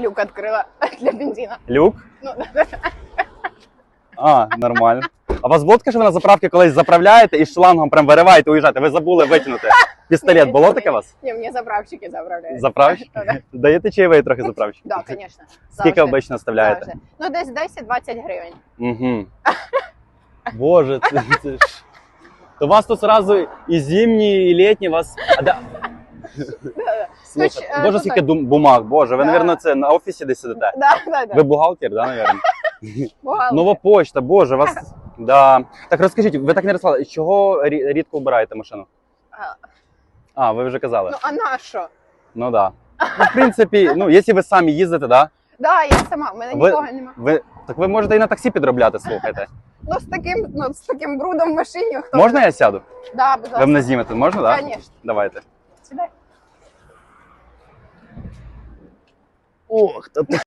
Люк відкрила для бензина. Люк? Ну, да. А, нормально. А у вас було таке, що ви на заправки колись заправляєте і шлангом прям вириваєте, уїжджаєте? Ви забули витягнути. Пістолет було таке у вас? Ні, мені заправщики заправляють. Заправщик? Да. Даєте чаєвий трохи заправщик? Да, звісно. Скільки обично вставляєте? Завжди. Ну, десь 10-20 гривень. Угу. Боже, це, це ж. То у вас тут сразу і зимні, і літні, у вас. А да... Слухай, Хоч, е, боже, тут скільки дум- бумаг, боже, ви, Да. напевно, це на офісі десь сидите. Да, да, да. Ви бухгалтер, да, напевно? Бухгалтер. Нова почта, боже, вас. Да. Так розкажіть, ви так не розказали, чого рі- рідко вбираєте машину? А, А, ви вже казали. Ну, а на що? Ну да. Ну, в принципі, ну, якщо ви самі їздите, да, Да, я сама, в мене Ви- нікого нема. ви, так ви можете і на таксі підробляти, слухайте. Ну, з таким, ну, з таким брудом в машині, хто... Можна я сяду? Да, будь Ви ласка. мене знімете, можна, так? Да? Конечно. Давайте. Сідай. Ох, та